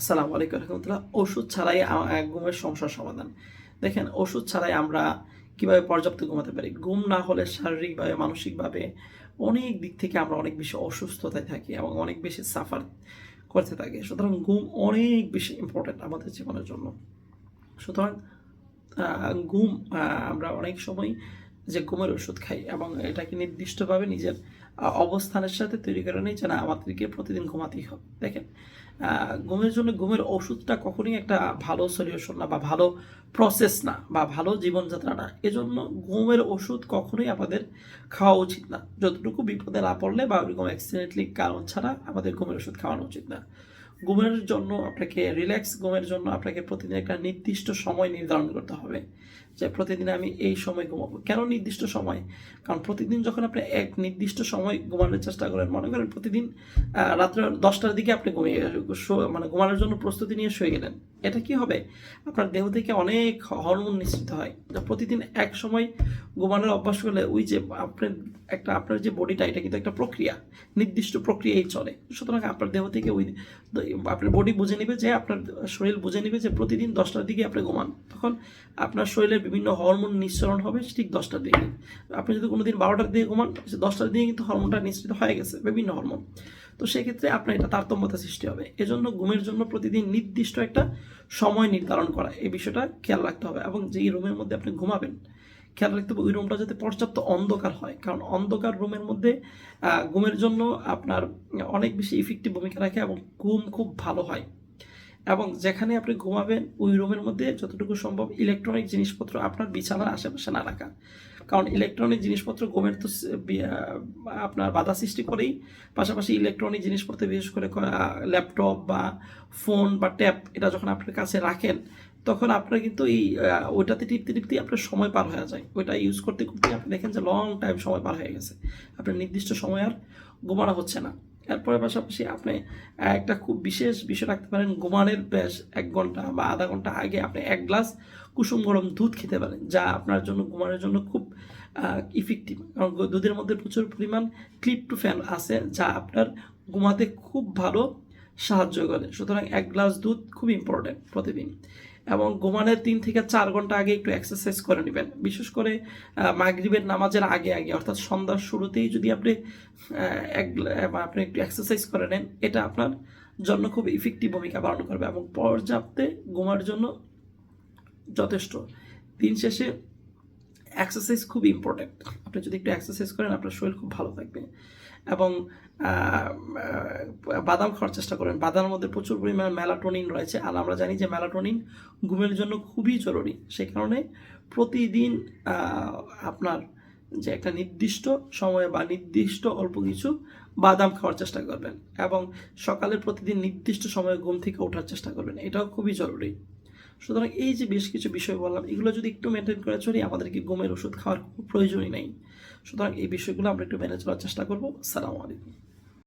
আসসালামু আলাইকুম রহমতুল্লাহ। ওষুধ ছাড়াই ঘুমের সমস্যার সমাধান। দেখেন, ওষুধ ছাড়াই আমরা কীভাবে পর্যাপ্ত ঘুমাতে পারি? ঘুম না হলে শারীরিকভাবে, মানসিকভাবে অনেক দিক থেকে আমরা অনেক বেশি অসুস্থতায় থাকি এবং অনেক বেশি সাফার করতে থাকি। সুতরাং ঘুম অনেক বেশি ইম্পর্টেন্ট আমাদের জীবনের জন্য। সুতরাং ঘুম আমরা অনেক সময় যে ঘুমের ওষুধ খাই এবং এটাকে নির্দিষ্টভাবে নিজের অবস্থানের সাথে তৈরি করে নিই যে না, আমাদেরকে প্রতিদিন ঘুমাতেই হবে। দেখেন ঘুমের জন্য ঘুমের ওষুধটা কখনোই একটা ভালো সলিউশন না বা ভালো প্রসেস না বা ভালো জীবনযাত্রা না। এজন্য ঘুমের ওষুধ কখনোই আমাদের খাওয়া উচিত না। যতটুকু বিপদে না পড়লে বা ওরকম অ্যাক্সিডেন্টলি কারণ ছাড়া আমাদের ঘুমের ওষুধ খাওয়ানো উচিত না। ঘুমের জন্য আপনাকে রিল্যাক্স ঘুমের জন্য আপনাকে প্রতিদিন একটা নির্দিষ্ট সময় নির্ধারণ করতে হবে যে প্রতিদিন আমি এই সময় ঘুমাবো। কেন নির্দিষ্ট সময়? কারণ প্রতিদিন যখন আপনি এক নির্দিষ্ট সময় ঘুমানোর চেষ্টা করেন, মনে করেন প্রতিদিন রাত্রে দশটার দিকে আপনি ঘুমিয়ে মানে ঘুমানোর জন্য প্রস্তুতি নিয়ে শুয়ে গেলেন। এটা কি হবে? আপনার দেহ থেকে অনেক হরমোন নিঃসৃত হয়। প্রতিদিন এক সময় ঘুমানোর অভ্যাস করলে ওই যে আপনার একটা, আপনার যে বডিটা এটা কিন্তু একটা প্রক্রিয়া। নির্দিষ্ট প্রক্রিয়াই চলে। সুতরাং আপনার দেহ থেকে ওই আপনার বডি বুঝে নেবে যে, আপনার শরীর বুঝে নেবে যে, প্রতিদিন দশটার দিকে আপনি ঘুমান। তখন আপনার শরীরের বিভিন্ন হরমোন নিঃসরণ হবে ঠিক দশটার দিকে। আপনি যদি কোনো দিন বারোটার দিকে ঘুমান দশটার দিকে কিন্তু হরমোনটা নিঃসৃত হয়ে গেছে, বিভিন্ন হরমোন তো সেক্ষেত্রে আপনার এটা তারতম্যতা সৃষ্টি হবে। এজন্য ঘুমের জন্য প্রতিদিন নির্দিষ্ট একটা সময় নির্ধারণ করা, এই বিষয়টা খেয়াল রাখতে হবে। এবং যেই রুমের মধ্যে আপনি ঘুমাবেন খেয়াল রাখতে হবে, ওই রুমটা যাতে পর্যাপ্ত অন্ধকার হয়। কারণ অন্ধকার রুমের মধ্যে ঘুমের জন্য আপনার অনেক বেশি ইফেক্টিভ ভূমিকা রাখে এবং ঘুম খুব ভালো হয়। এবং যেখানে আপনি ঘুমাবেন, ওই রুমের মধ্যে যতটুকু সম্ভব ইলেকট্রনিক জিনিসপত্র আপনার বিছানার আশেপাশে না রাখা। কারণ ইলেকট্রনিক জিনিসপত্র ঘুমের তো আপনার বাধা সৃষ্টি করেই। পাশাপাশি ইলেকট্রনিক জিনিসপত্র, বিশেষ করে ল্যাপটপ বা ফোন বা ট্যাব এটা যখন আপনার কাছে রাখেন তখন আপনার কিন্তু এই ওইটাতে টিপতে টিপতে আপনার সময় পার হয়ে যায়। ওইটা ইউজ করতে করতে আপনি দেখেন যে লং টাইম সময় পার হয়ে গেছে। আপনার নির্দিষ্ট সময় আর ঘুমানো হচ্ছে না। এরপরে পাশাপাশি আপনি একটা খুব বিশেষ বিষয় রাখতে পারেন, ঘুমানোর বেশ এক ঘণ্টা বা আধা ঘণ্টা আগে আপনি এক গ্লাস কুসুম গরম দুধ খেতে পারেন, যা আপনার জন্য, ঘুমানোর জন্য খুব ইফেক্টিভ কারণ দুধের মধ্যে প্রচুর পরিমাণ ক্লিপ টু ফ্যান আছে, যা আপনার ঘুমাতে খুব ভালো সাহায্য করে। সুতরাং এক গ্লাস দুধ খুব ইম্পর্টেন্ট প্রতিদিন। এবং ঘুমানোর তিন থেকে চার ঘণ্টা আগে একটু এক্সারসাইজ করে নেবেন। বিশেষ করে মাগরিবের নামাজের আগে আগে, অর্থাৎ সন্ধ্যার শুরুতেই যদি আপনি এক আপনি একটু এক্সারসাইজ করে নেন, এটা আপনার জন্য খুব ইফেক্টিভ ভূমিকা পালন করবে। এবং পর্যাপ্তে ঘুমার জন্য যথেষ্ট। দিন শেষে এক্সারসাইজ খুব ইম্পর্টেন্ট আপনি যদি একটু এক্সারসাইজ করেন, আপনার শরীর খুব ভালো থাকবে। এবং বাদাম খাওয়ার চেষ্টা করেন। বাদামের মধ্যে প্রচুর পরিমাণে মেলাটোনিন রয়েছে। আর আমরা জানি যে মেলাটোনিন ঘুমের জন্য খুবই জরুরি। সেই কারণে প্রতিদিন আপনার যে একটা নির্দিষ্ট সময়ে বা নির্দিষ্ট অল্প কিছু বাদাম খাওয়ার চেষ্টা করবেন। এবং সকালে প্রতিদিন নির্দিষ্ট সময়ে ঘুম থেকে ওঠার চেষ্টা করবেন। এটাও খুবই জরুরি। সুতরাং এই যে বেশ কিছু বিষয় বললাম, এগুলো যদি একটু মেনটেন করে চলি, আমাদেরকে গমের ওষুধ খাওয়ার কোনো প্রয়োজনই নেই। সুতরাং এই বিষয়গুলো আমরা একটু মেনে চলার চেষ্টা করব। সালামু আলাইকুম।